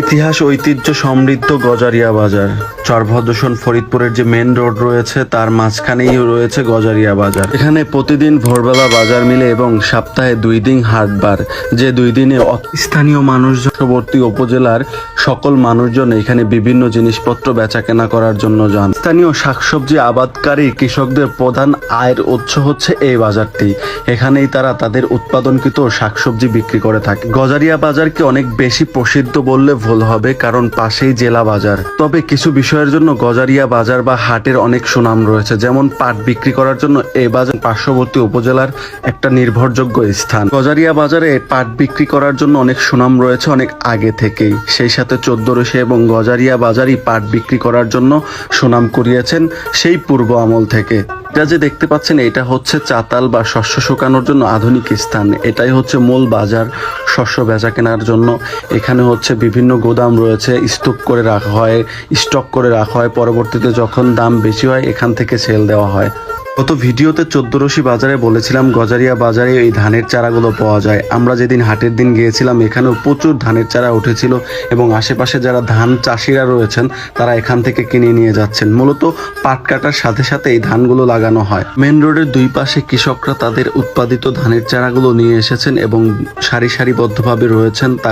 ইতিহাস ঐতিহ্য সমৃদ্ধ গজারিয়া বাজার। চরভদ্রসন ফরিদপুরের যে মেন রোড রয়েছে, তার মাঝখানেই রয়েছে গজারিয়া বাজার। এখানে প্রতিদিন ভোরবেলা বাজার মিলে এবং সপ্তাহে দুই দিন হাটবার, যে দুই দিনে স্থানীয় মানুষজনবর্তী উপজেলার সকল মানুষজন এখানে বিভিন্ন জিনিসপত্র বেচা কেনা করার জন্য যান। স্থানীয় শাকসবজি আবাদকারী কৃষকদের প্রধান আয়ের উৎস হচ্ছে এই বাজারটি। এখানেই তারা তাদের উৎপাদনকৃত শাকসবজি বিক্রি করে থাকে। গজারিয়া বাজারকে অনেক বেশি প্রসিদ্ধ বললে ভুল হবে কারণ পাশেই জেলা বাজার। তবে কিছু বিষয়ের জন্য গজারিয়া বাজার বা হাটের অনেক সুনাম রয়েছে, যেমন পাট বিক্রি করার জন্য এই বাজার পার্শ্ববর্তী উপজেলার একটা নির্ভরযোগ্য স্থান। গজারিয়া বাজারে পাট বিক্রি করার জন্য অনেক সুনাম রয়েছে অনেক আগে থেকেই। সেই সাথে চোদ্দরশি এবং গজারিয়া বাজারই পাট বিক্রি করার জন্য সুনাম কুড়িয়েছেন সেই পূর্ব আমল থেকে। এটা যে দেখতে পাচ্ছেন, এটা হচ্ছে চাতাল বা শস্য শুকানোর জন্য আধুনিক স্থান। এটাই হচ্ছে মূল বাজার শস্য বেচা কেনার জন্য। এখানে হচ্ছে বিভিন্ন গোদাম রয়েছে, স্টক করে রাখা হয়, স্টক করে রাখা হয়। পরবর্তীতে যখন দাম বেশি হয়, এখান থেকে সেল দেওয়া হয়। গত ভিডিওতে চোদ্দরশি বাজারে বলেছিলাম গজারিয়া বাজারে এই ধানের চারাগুলো পাওয়া যায়। আমরা যেদিন হাটের দিন গিয়েছিলাম, এখানেও প্রচুর ধানের চারা উঠেছিল এবং আশেপাশে যারা ধান চাষিরা রয়েছেন, তারা এখান থেকে কিনে নিয়ে যাচ্ছেন। মূলত পাট কাটার সাথে সাথে এই ধানগুলো লাগানো হয়। মেন রোডের দুই পাশে কৃষকরা তাদের উৎপাদিত ধানের চারাগুলো নিয়ে এসেছেন এবং সারি সারিবদ্ধভাবে রয়েছেন। তার